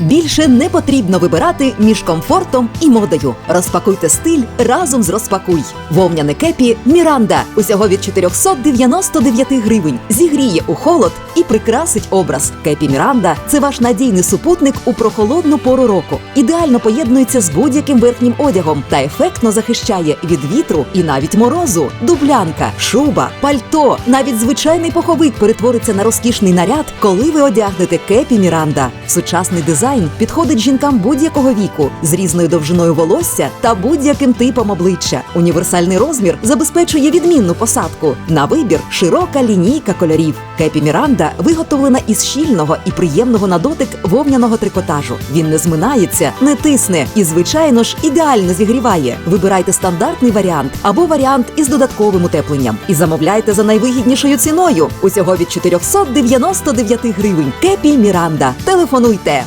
Більше не потрібно вибирати між комфортом і модою. Розпакуйте стиль разом з розпакуй. Вовняне кепі Міранда усього від 499 гривень. Зігріє у холод і прикрасить образ. Кепі Міранда це ваш надійний супутник у прохолодну пору року. Ідеально поєднується з будь-яким верхнім одягом та ефектно захищає від вітру і навіть морозу. Дублянка, шуба, пальто, навіть звичайний пуховик перетвориться на розкішний наряд, коли ви одягнете кепі Міранда. Сучасний дизайн підходить жінкам будь-якого віку з різною довжиною волосся та будь-яким типом обличчя. Універсальний розмір забезпечує відмінну посадку. На вибір широка лінійка кольорів. Кепі Міранда виготовлена із щільного і приємного на дотик вовняного трикотажу. Він не зминається, не тисне і, звичайно ж, ідеально зігріває. Вибирайте стандартний варіант або варіант із додатковим утепленням і замовляйте за найвигіднішою ціною. Усього від 499 гривень. Кепі Міранда. Телефонуйте.